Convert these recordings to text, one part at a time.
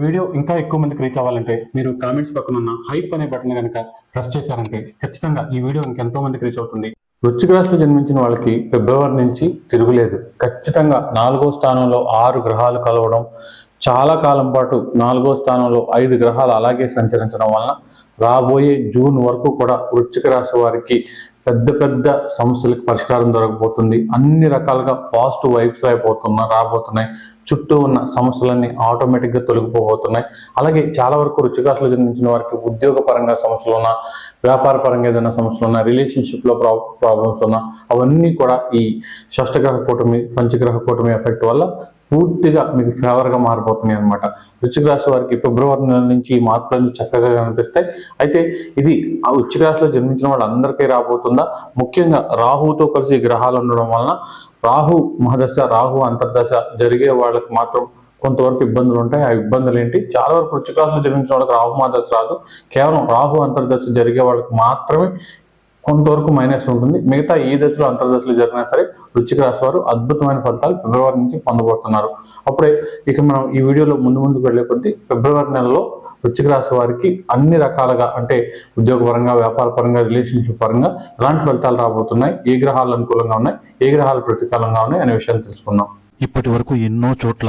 Video ఇంకా ఎక్కువ మందికి రీచ్ అవ్వాలంటే మీరు కామెంట్స్ పక్కన ఉన్న హైప్ అనే బటన్ కనుక ప్రెస్ చేశారంటే ఖచ్చితంగా ఈ వీడియో ఇంకెంతో మందికి రీచ్ అవుతుంది. వృచ్చిక రాశిలో జన్మించిన వాళ్ళకి ఫిబ్రవరి నుంచి తిరుగులేదు. ఖచ్చితంగా నాలుగో స్థానంలో ఆరు గ్రహాలు కలవడం చాలా కాలం పాటు నాలుగో స్థానంలో ఐదు గ్రహాలు అలాగే సంచరించడం వలన రాబోయే జూన్ వరకు కూడా వృచ్చిక రాశి వారికి పెద్ద పెద్ద సమస్యలకు పరిష్కారం దొరకబోతుంది. అన్ని రకాలుగా పాజిటివ్ వైబ్స్ అయిపోతున్నా రాబోతున్నాయి. చుట్టూ ఉన్న సమస్యలన్నీ ఆటోమేటిక్గా తొలగిపోబోతున్నాయి. అలాగే చాలా వరకు రుచికాసులు జన్మించిన వారికి ఉద్యోగపరంగా సమస్యలు ఉన్నా వ్యాపార పరంగా ఏదైనా సమస్యలు ఉన్నా రిలేషన్షిప్లో ప్రా ప్రాబ్లమ్స్ ఉన్నా అవన్నీ కూడా ఈ షష్టగ్రహ కూటమి పంచగ్రహ కూటమి ఎఫెక్ట్ వల్ల పూర్తిగా మీకు ఫేవర్గా మారిపోతున్నాయి అనమాట వృశ్చిక రాశి వారికి ఫిబ్రవరి నెల నుంచి ఈ మార్పులన్నీ చక్కగా కనిపిస్తాయి. అయితే ఇది ఆ వృశ్చిక రాశిలో జన్మించిన వాళ్ళందరికీ రాబోతుందా? ముఖ్యంగా రాహుతో కలిసి గ్రహాలు ఉండడం వలన రాహు మహదశ రాహు అంతర్దశ జరిగే వాళ్ళకి మాత్రం కొంతవరకు ఇబ్బందులు ఉంటాయి. ఆ ఇబ్బందులు ఏంటి? చాలా వరకు వృశ్చిక రాశిలో జన్మించిన వాళ్ళకి రాహు మహదశ రాదు. కేవలం రాహు అంతర్దశ జరిగే వాళ్ళకి మాత్రమే కొంతవరకు మైనస్ ఉంటుంది. మిగతా ఈ దశలో అంతర్దశలు జరిగినా సరే వృశ్చిక రాశి వారు అద్భుతమైన ఫలితాలు ఫిబ్రవరి నుంచి పొందబోతున్నారు. అప్పుడే ఇక మనం ఈ వీడియోలో ముందు ముందుకు వెళ్ళే కొద్దీ ఫిబ్రవరి నెలలో వృశ్చిక రాశి వారికి అన్ని రకాలుగా అంటే ఉద్యోగ పరంగా వ్యాపార పరంగా రిలేషన్షిప్ పరంగా ఎలాంటి ఫలితాలు రాబోతున్నాయి ఏ గ్రహాలు అనుకూలంగా ఉన్నాయి ఏ గ్రహాలు ప్రతికూలంగా ఉన్నాయి అనే విషయాన్ని తెలుసుకుందాం. ఇప్పటి వరకు ఎన్నో చోట్ల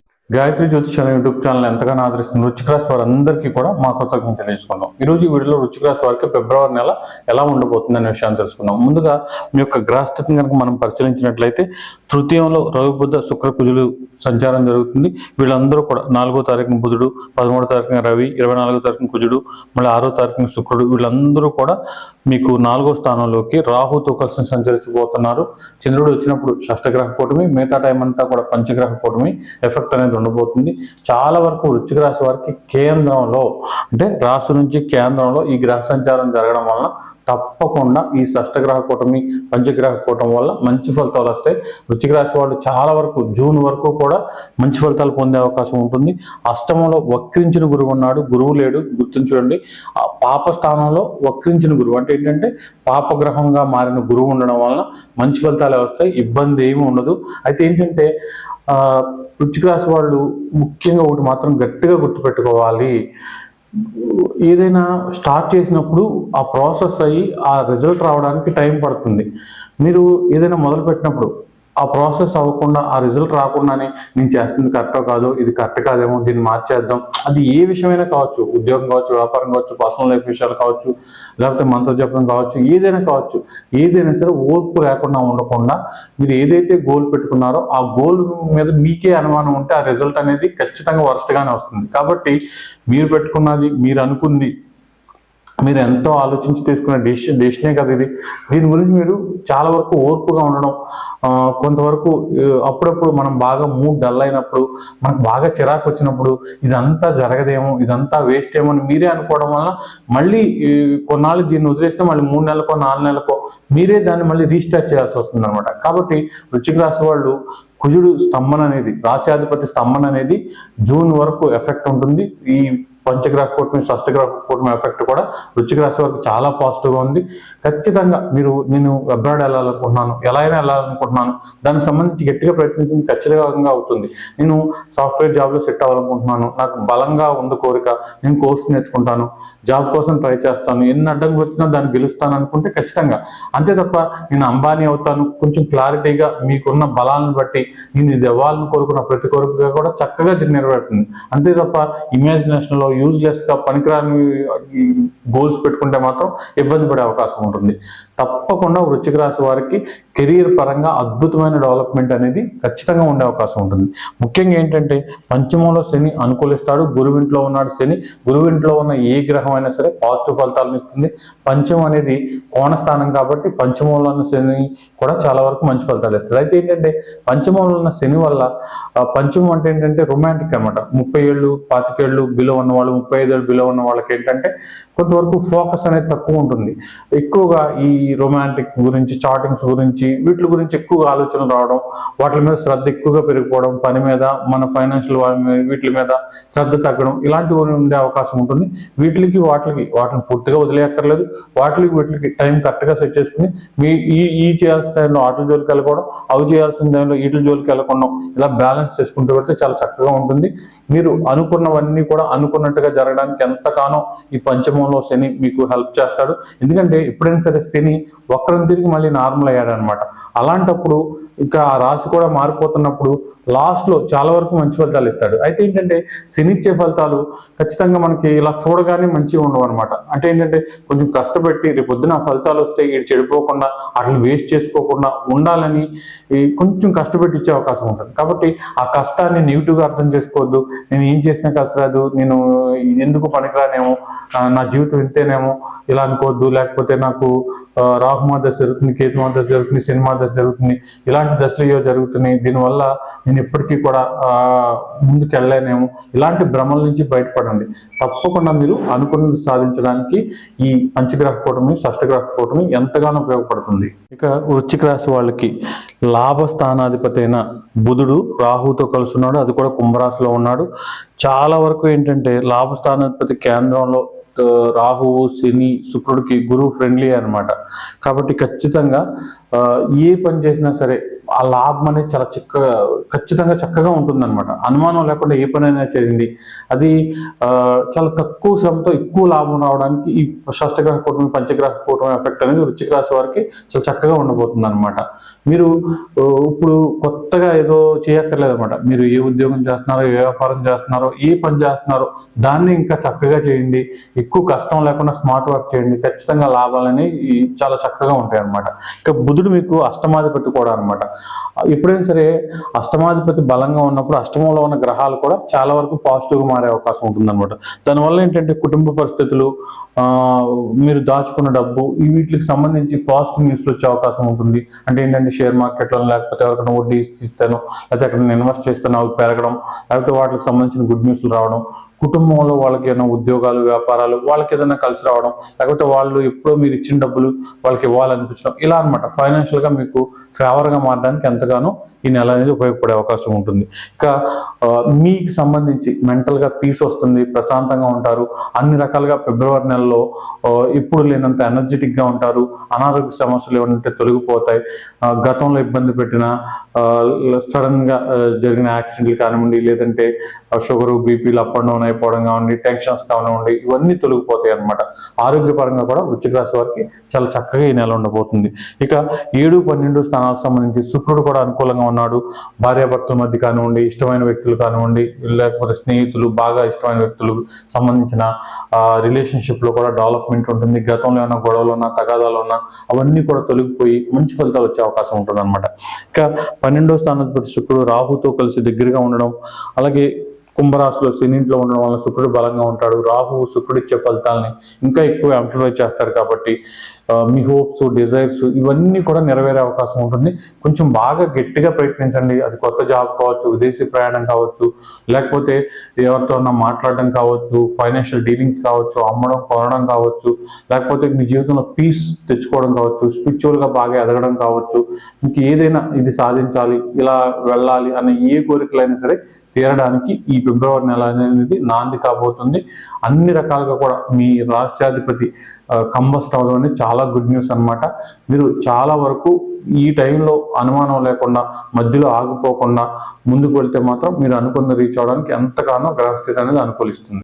గాయత్రి జ్యోతిష్ అనే యూట్యూబ్ ఛానల్ ఎంతగానో ఆదరిస్తుంది. వృశ్చిక రాశి వారందరికీ కూడా మా కృతజ్ఞతలు తెలియజేసుకుందాం ఈ రోజు ఈ వీడియోలో వృశ్చిక రాశి వారికి ఫిబ్రవరి నెల ఎలా ఉండబోతుంది అనే విషయాన్ని తెలుసుకుందాం. ముందుగా మీ యొక్క గ్రహస్థితిని కనుక మనం పరిశీలించినట్లయితే తృతీయంలో రవి బుద్ధ శుక్ర కుజులు సంచారం జరుగుతుంది. వీళ్ళందరూ కూడా నాలుగో తారీఖున బుధుడు పదమూడో తారీఖున రవి ఇరవై నాలుగో తారీఖున కుజుడు మళ్ళీ ఆరో తారీఖున శుక్రుడు వీళ్ళందరూ కూడా మీకు నాలుగో స్థానంలోకి రాహుతో కలిసి సంచరించబోతున్నారు. చంద్రుడు వచ్చినప్పుడు షష్టగ్రహ కూటమి మిగతా టైం అంతా కూడా పంచగ్రహ కూటమి ఎఫెక్ట్ అనేది ఉండబోతుంది. చాలా వరకు వృశ్చిక రాశి వారికి కేంద్రంలో అంటే రాశి నుంచి కేంద్రంలో ఈ గ్రహ సంచారం జరగడం వలన తప్పకుండా ఈ షష్టగ్రహ కూటమి పంచగ్రహ కూటమి వల్ల మంచి ఫలితాలు వస్తాయి. వృచ్చిక రాశి వాళ్ళు చాలా వరకు జూన్ వరకు కూడా మంచి ఫలితాలు పొందే అవకాశం ఉంటుంది. అష్టమంలో వక్రించిన గురువు ఉన్నాడు. గురువు లేడు. గుర్తుంచుకోండి ఆ పాప స్థానంలో వక్రించిన గురువు అంటే ఏంటంటే పాపగ్రహంగా మారిన గురువు ఉండడం వలన మంచి ఫలితాలే వస్తాయి. ఇబ్బంది ఏమీ ఉండదు. అయితే ఏంటంటే వృచ్చిక రాశి వాళ్ళు ముఖ్యంగా ఒకటి మాత్రం గట్టిగా గుర్తుపెట్టుకోవాలి. ఏదైనా స్టార్ట్ చేసినప్పుడు ఆ ప్రాసెస్ అయ్యి ఆ రిజల్ట్ రావడానికి టైం పడుతుంది. మీరు ఏదైనా మొదలు పెట్టినప్పుడు ఆ ప్రాసెస్ అవ్వకుండా ఆ రిజల్ట్ రాకుండానే నేను చేస్తుంది కరెక్టో కాదు ఇది కరెక్ట్ కాదేమో దీన్ని మార్చేద్దాం. అది ఏ విషయమైనా కావచ్చు ఉద్యోగం కావచ్చు వ్యాపారం కావచ్చు పర్సనల్ లైఫ్ విషయాలు కావచ్చు లేకపోతే మనతో చెప్పడం కావచ్చు ఏదైనా కావచ్చు ఏదైనా సరే ఓర్పు లేకుండా ఉండకుండా మీరు ఏదైతే గోల్ పెట్టుకున్నారో ఆ గోల్ మీద మీకే అనుమానం ఉంటే ఆ రిజల్ట్ అనేది ఖచ్చితంగా వరస్ట్గానే వస్తుంది. కాబట్టి మీరు పెట్టుకున్నది మీరు అనుకుంది మీరు ఎంతో ఆలోచించి తీసుకున్న డెసిషన్ డెసిషనే కదా ఇది. దీని గురించి మీరు చాలా వరకు ఓర్పుగా ఉండడం కొంతవరకు అప్పుడప్పుడు మనం బాగా మూడ్ డల్ అయినప్పుడు మనకు బాగా చిరాకు వచ్చినప్పుడు ఇదంతా జరగదేమో ఇదంతా వేస్ట్ ఏమో అని మీరే అనుకోవడం వల్ల మళ్ళీ కొన్నాళ్ళు దీన్ని వదిలేస్తే మళ్ళీ మూడు నెలలకో నాలుగు నెలలకో మీరే దాన్ని మళ్ళీ రీస్టార్ట్ చేయాల్సి వస్తుంది అనమాట కాబట్టి వృచ్చిక రాశి వాళ్ళు కుజుడు స్తంభన అనేది రాశ్యాధిపతి స్తంభన అనేది జూన్ వరకు ఎఫెక్ట్ ఉంటుంది. ఈ పంచగ్రహ కూటమి షష్టగ్రహ కూటమి ఎఫెక్ట్ కూడా వృచ్చిక రాశి వారికి చాలా పాజిటివ్గా ఉంది. ఖచ్చితంగా మీరు నేను అబ్రాడ్ వెళ్ళాలనుకుంటున్నాను ఎలా అయినా వెళ్ళాలనుకుంటున్నాను దానికి సంబంధించి గట్టిగా ప్రయత్నించింది ఖచ్చితంగా అవుతుంది. నేను సాఫ్ట్వేర్ జాబ్లో సెట్ అవ్వాలనుకుంటున్నాను నాకు బలంగా ఉంది కోరిక నేను కోర్స్ నేర్చుకుంటాను జాబ్ కోసం ట్రై చేస్తాను ఎన్ని అడ్డంకి వచ్చినా దాన్ని గెలుస్తాను అనుకుంటే ఖచ్చితంగా. అంతే తప్ప నేను అంబానీ అవుతాను కొంచెం క్లారిటీగా మీకున్న బలాలను బట్టి నేను ఇది ఇవ్వాలని కోరుకున్న ప్రతి కోరికగా కూడా చక్కగా నెరవేరుతుంది. అంతే తప్ప ఇమాజినేషన్లో యూజ్లెస్గా పనికిరాని గోల్స్ పెట్టుకుంటే మాత్రం ఇబ్బంది పడే అవకాశం ఉంటుంది. తప్పకుండా వృశ్చిక రాశి వారికి కెరీర్ పరంగా అద్భుతమైన డెవలప్మెంట్ అనేది ఖచ్చితంగా ఉండే అవకాశం ఉంటుంది. ముఖ్యంగా ఏంటంటే పంచమంలో శని అనుకూలిస్తాడు గురువింట్లో ఉన్నాడు శని గురువింట్లో ఉన్న ఏ గ్రహం అయినా సరే పాజిటివ్ ఫలితాలను ఇస్తుంది. పంచమం అనేది కోణస్థానం కాబట్టి పంచమంలో ఉన్న శని కూడా చాలా వరకు మంచి ఫలితాలు ఇస్తుంది. అయితే ఏంటంటే పంచమంలో ఉన్న శని వల్ల పంచమం అంటే ఏంటంటే రొమాంటిక్ అనమాట ముప్పై ఏళ్ళు పాతికేళ్ళు బిలో ఉన్న వాళ్ళు ముప్పై ఐదేళ్ళు బిలో ఉన్న వాళ్ళకి ఏంటంటే కొంతవరకు ఫోకస్ అనేది తక్కువ ఉంటుంది. ఎక్కువగా ఈ రొమాంటిక్ గురించి చాటింగ్స్ గురించి వీటి గురించి ఎక్కువగా ఆలోచనలు రావడం వాటి మీద శ్రద్ధ ఎక్కువగా పెరిగిపోవడం పని మీద మన ఫైనాన్షియల్ వీటి మీద శ్రద్ధ తగ్గడం ఇలాంటివి ఉండే అవకాశం ఉంటుంది. వీటికి వాటికి వాటిని పూర్తిగా వదిలేయక్కర్లేదు. వాటికి వీటికి టైం కరెక్ట్గా సెట్ చేసుకుని మీ ఈ ఈ చేయాల్సిన టైంలో ఆటల జోలికి వెళ్ళకూడదు అవి చేయాల్సిన టైంలో వీటి జోలికి వెళ్ళకుండా ఇలా బ్యాలెన్స్ చేసుకుంటూ పెడితే చాలా చక్కగా ఉంటుంది. మీరు అనుకున్నవన్నీ కూడా అనుకున్నట్టుగా జరగడానికి ఎంతగానో ఈ పంచమంలో శని మీకు హెల్ప్ చేస్తాడు. ఎందుకంటే ఎప్పుడైనా సరే శని వక్రం తిరిగి మళ్ళీ నార్మల్ అయ్యాడు అనమాట అలాంటప్పుడు ఇంకా ఆ రాశి కూడా మారిపోతున్నప్పుడు లాస్ట్లో చాలా వరకు మంచి ఫలితాలు ఇస్తాడు. అయితే ఏంటంటే శని ఇచ్చే ఫలితాలు ఖచ్చితంగా మనకి ఇలా చూడగానే మంచిగా ఉండవు అనమాట అంటే ఏంటంటే కొంచెం కష్టపెట్టి రేపు పొద్దున ఫలితాలు వస్తే ఇటు చెడిపోకుండా అట్లా వేస్ట్ చేసుకోకుండా ఉండాలని కొంచెం కష్టపెట్టి ఇచ్చే అవకాశం ఉంటుంది. కాబట్టి ఆ కష్టాన్ని నెగిటివ్గా అర్థం చేసుకోవద్దు. నేను ఏం చేసినా కలిసి రాదు నేను ఎందుకు పనికిరానేమో నా జీవితం ఇంతేనేమో ఇలా అనుకోవద్దు లేకపోతే నాకు రాహుమా దశ జరుగుతుంది కేతుమా దశ జరుగుతుంది సినిమా దశ జరుగుతుంది ఇలాంటి దశలు ఏవో జరుగుతున్నాయి. దీనివల్ల నేను ఎప్పటికీ కూడా ముందుకు వెళ్ళలేనేమో. ఇలాంటి భ్రమల నుంచి బయటపడండి. తప్పకుండా మీరు అనుకున్నది సాధించడానికి ఈ పంచగ్రహ కూటమి షష్టగ్రహ కూటమి ఎంతగానో ఉపయోగపడుతుంది. ఇక వృచ్చిక రాశి వాళ్ళకి లాభ స్థానాధిపతి అయిన బుధుడు రాహుతో కలుస్తున్నాడు అది కూడా కుంభరాశిలో ఉన్నాడు. చాలా వరకు ఏంటంటే లాభ స్థానాధిపతి కేంద్రంలో రాహువు శని శుక్రుడికి గురువు ఫ్రెండ్లీ అనమాట కాబట్టి ఖచ్చితంగా ఆ, ఏ పని చేసినా సరే ఆ లాభం అనేది చాలా చక్కగా ఖచ్చితంగా చక్కగా ఉంటుంది అనమాట అనుమానం లేకుండా ఏ పని అయినా చేయండి. అది చాలా తక్కువ శ్రమతో ఎక్కువ లాభం రావడానికి ఈ షష్టగ్రహ కూటమి పంచగ్రహ కూటమి ఎఫెక్ట్ అనేది వృచ్చిక రాశి వారికి చాలా చక్కగా ఉండబోతుంది అనమాట మీరు ఇప్పుడు కొత్తగా ఏదో చేయక్కర్లేదు అనమాట మీరు ఏ ఉద్యోగం చేస్తున్నారో ఏ వ్యాపారం చేస్తున్నారో ఏ పని చేస్తున్నారో దాన్ని ఇంకా చక్కగా చేయండి. ఎక్కువ కష్టం లేకుండా స్మార్ట్ వర్క్ చేయండి. ఖచ్చితంగా లాభాలని చాలా చక్కగా ఉంటాయి అనమాట ఇక బుధుడు మీకు అష్టమాధిపతి కూడా అనమాట ఎప్పుడైనా సరే అష్టమాధిపతి బలంగా ఉన్నప్పుడు అష్టమంలో ఉన్న గ్రహాలు కూడా చాలా వరకు పాజిటివ్గా మారే అవకాశం ఉంటుందన్నమాట. దానివల్ల ఏంటంటే కుటుంబ పరిస్థితులు మీరు దాచుకున్న డబ్బు వీటికి సంబంధించి పాజిటివ్ న్యూస్లు వచ్చే అవకాశం ఉంటుంది. అంటే ఏంటంటే షేర్ మార్కెట్లో లేకపోతే ఎవరికైనా వడ్డీ ఇస్తాను లేకపోతే ఎక్కడ ఇన్వెస్ట్ చేస్తాను అవి పెరగడం లేకపోతే వాటికి సంబంధించిన గుడ్ న్యూస్లు రావడం కుటుంబంలో వాళ్ళకి ఏదైనా ఉద్యోగాలు వ్యాపారాలు వాళ్ళకి ఏదైనా కలిసి రావడం లేకపోతే వాళ్ళు ఎప్పుడో మీరు ఇచ్చిన డబ్బులు వాళ్ళకి ఇవ్వాలనిపించడం ఇలా అనమాట ఫైనాన్షియల్గా మీకు ఫేవర్ మారడానికి ఎంతగానో ఈ నెల అనేది ఉపయోగపడే అవకాశం ఉంటుంది. ఇక ఆ, మీకు సంబంధించి మెంటల్గా పీస్ వస్తుంది ప్రశాంతంగా ఉంటారు. అన్ని రకాలుగా ఫిబ్రవరి నెలలో ఇప్పుడు లేనంత ఎనర్జెటిక్గా ఉంటారు. అనారోగ్య సమస్యలు ఏమంటే తొలగిపోతాయి గతంలో ఇబ్బంది పెట్టిన సడన్గా జరిగిన యాక్సిడెంట్లు కానివ్వండి లేదంటే షుగర్ బీపీలు అప్ అండ్ డౌన్ అయిపోవడం కానివ్వండి టెన్షన్స్ కానివ్వండి ఇవన్నీ తొలగిపోతాయి అనమాట ఆరోగ్యపరంగా కూడా వృశ్చిక రాశి వారికి చాలా చక్కగా ఈ నెల ఉండబోతుంది. ఇక ఏడు పన్నెండు స్థానాలకు సంబంధించి శుక్రుడు కూడా అనుకూలంగా ఉన్నాడు. భార్యాభర్తల మధ్య కానివ్వండి ఇష్టమైన వ్యక్తులు కానివ్వండి లేకపోతే స్నేహితులు బాగా ఇష్టమైన వ్యక్తులు సంబంధించిన రిలేషన్షిప్లో కూడా డెవలప్మెంట్ ఉంటుంది. గతంలో ఏమైనా గొడవలు ఉన్నా తగాదాలు ఉన్నా అవన్నీ కూడా తొలగిపోయి మంచి ఫలితాలు వచ్చే అవకాశం ఉంటుంది అనమాట ఇక పన్నెండో స్థానాధిపతి శుక్రుడు రాహుతో కలిసి దగ్గరగా ఉండడం అలాగే కుంభరాశిలో శనింట్లో ఉండడం వల్ల శుక్రుడు బలంగా ఉంటాడు. రాహు శుక్రుడు ఇచ్చే ఫలితాలని ఇంకా ఎక్కువ ఎంప్లిఫై చేస్తారు కాబట్టి మీ హోప్స్ డిజైర్స్ ఇవన్నీ కూడా నెరవేరే అవకాశం ఉంటుంది. కొంచెం బాగా గట్టిగా ప్రయత్నించండి. అది కొత్త జాబ్ కావచ్చు విదేశీ ప్రయాణం కావచ్చు లేకపోతే ఎవరితో మాట్లాడడం కావచ్చు ఫైనాన్షియల్ డీలింగ్స్ కావచ్చు అమ్మడం కొనడం కావచ్చు లేకపోతే మీ జీవితంలో పీస్ తెచ్చుకోవడం కావచ్చు స్పిరిచువల్గా బాగా ఎదగడం కావచ్చు ఇంక ఏదైనా ఇది సాధించాలి ఇలా వెళ్ళాలి అనే ఏ కోరికలైనా సరే తీరడానికి ఈ ఫిబ్రవరి నెల అనేది నాంది కాబోతుంది. అన్ని రకాలుగా కూడా మీ రాష్ట్రాధిపతి కంబస్ట్ అవడం అనేది చాలా గుడ్ న్యూస్ అన్నమాట. మీరు చాలా వరకు ఈ టైంలో అనుమానం లేకుండా మధ్యలో ఆగిపోకుండా ముందుకు వెళ్తే మాత్రం మీరు అనుకున్న రీచ్ అవడానికి ఎంతగానో గ్రహస్థితి అనేది అనుకూలిస్తుంది.